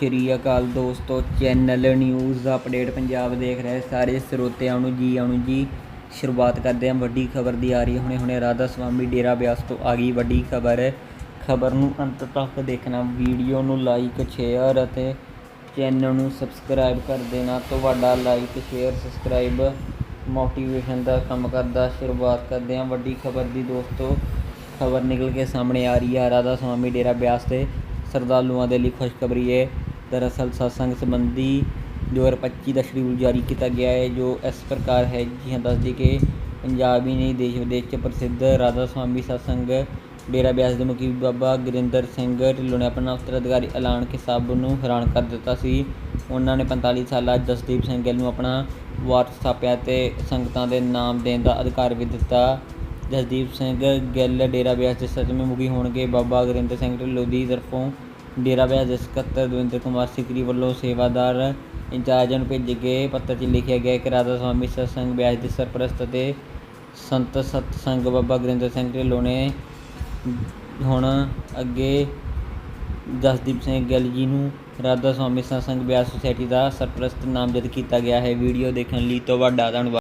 ਸ਼੍ਰੀ ਅਕਾਲ ਦੋਸਤੋ channel news update Punjab ਦੇਖ ਰਹੇ ਸਾਰੇ ਸਰੋਤਿਆਂ ਨੂੰ ਜੀ, ਆਉਣ ਜੀ। ਸ਼ੁਰੂਆਤ ਕਰਦੇ ਹਾਂ, ਵੱਡੀ ਖਬਰ ਦੀ ਆ ਰਹੀ ਹੈ। ਹੁਣੇ ਹੁਣੇ ਰਾਧਾ ਸਵਾਮੀ ਡੇਰਾ ਬਿਆਸ ਤੋਂ ਆ ਗਈ ਵੱਡੀ ਖਬਰ। ਖਬਰ ਨੂੰ ਅੰਤ ਤੱਕ ਦੇਖਣਾ, ਵੀਡੀਓ ਨੂੰ ਲਾਈਕ ਸ਼ੇਅਰ ਅਤੇ ਚੈਨਲ ਨੂੰ ਸਬਸਕ੍ਰਾਈਬ ਕਰ ਦੇਣਾ। ਤੁਹਾਡਾ ਲਾਈਕ ਸ਼ੇਅਰ ਸਬਸਕ੍ਰਾਈਬ ਮੋਟੀਵੇਸ਼ਨ ਦਾ ਕੰਮ ਕਰਦਾ। ਸ਼ੁਰੂਆਤ ਕਰਦੇ ਹਾਂ ਵੱਡੀ ਖਬਰ ਦੀ ਦੋਸਤੋ। ਖਬਰ ਨਿਕਲ ਕੇ ਸਾਹਮਣੇ ਆ ਰਹੀ ਹੈ ਰਾਧਾ ਸਵਾਮੀ ਡੇਰਾ ਬਿਆਸ ਤੇ ਸ਼ਰਧਾਲੂਆਂ ਦੇ ਲਈ ਖੁਸ਼ਖਬਰੀ ਹੈ। ਦਰਅਸਲ ਸਤਸੰਗ ਸੰਬੰਧੀ 2025 ਦਾ ਸ਼ਡਿਊਲ ਜਾਰੀ ਕੀਤਾ ਗਿਆ ਹੈ, ਜੋ ਇਸ ਪ੍ਰਕਾਰ ਹੈ ਜੀ ਹਾਂ, ਦੱਸਦੀ ਕਿ ਪੰਜਾਬ ਹੀ ਨਹੀਂ, ਦੇਸ਼ ਵਿਦੇਸ਼ 'ਚ ਪ੍ਰਸਿੱਧ ਰਾਧਾ ਸਵਾਮੀ ਸਤਸੰਗ ਡੇਰਾ ਬਿਆਸ ਦੇ ਮੁਖੀ ਬਾਬਾ ਗੁਰਿੰਦਰ ਸਿੰਘ ਢਿੱਲੋਂ ਨੇ ਆਪਣਾ ਅਧਿਕਾਰੀ ਐਲਾਨ ਕੇ ਸਭ ਨੂੰ ਹੈਰਾਨ ਕਰ ਦਿੱਤਾ ਸੀ। ਉਹਨਾਂ ਨੇ 45 ਸਾਲਾ ਜਸਦੀਪ ਸਿੰਘ ਗਿੱਲ ਨੂੰ ਆਪਣਾ ਵਾਰਸ ਸਥਾਪਿਆ ਤੇ ਸੰਗਤਾਂ ਦੇ ਨਾਮ ਦੇਣ ਦਾ ਅਧਿਕਾਰ ਵੀ ਦਿੱਤਾ। ਜਸਦੀਪ ਸਿੰਘ ਗਿੱਲ ਡੇਰਾ ਬਿਆਸ ਦੇ ਸੱਤਵੇਂ ਮੁਖੀ ਹੋਣਗੇ। ਬਾਬਾ ਗੁਰਿੰਦਰ ਸਿੰਘ ਢਿੱਲੋਂ ਦੀ ਤਰਫੋਂ ਡੇਰਾ ਬਿਆਸ ਦੇ ਸਕੱਤਰ ਦਵਿੰਦਰ ਕੁਮਾਰ ਸਿਕਰੀ ਵੱਲੋਂ ਸੇਵਾਦਾਰ ਇੰਚਾਰਜਾਂ ਨੂੰ ਭੇਜੇ ਗਏ ਪੱਤਰ 'ਚ ਲਿਖਿਆ ਗਿਆ ਕਿ ਰਾਧਾ ਸਵਾਮੀ ਸਤਸੰਗ ਬਿਆਸ ਦੇ ਸਰਪ੍ਰਸਤ ਅਤੇ ਸੰਤ ਸਤਸੰਗ ਬਾਬਾ ਗੁਰਿੰਦਰ ਸਿੰਘ ਢਿੱਲੋਂ ਨੇ ਹੁਣ ਅੱਗੇ ਜਸਦੀਪ ਸਿੰਘ ਗਿੱਲ ਜੀ ਨੂੰ ਰਾਧਾ ਸਵਾਮੀ ਸਤਸੰਗ ਬਿਆਸ ਸੁਸਾਇਟੀ ਦਾ ਸਰਪ੍ਰਸਤ ਨਾਮਜ਼ਦ ਕੀਤਾ ਗਿਆ ਹੈ। ਵੀਡੀਓ ਦੇਖਣ ਲਈ ਤੁਹਾਡਾ ਧੰਨਵਾਦ।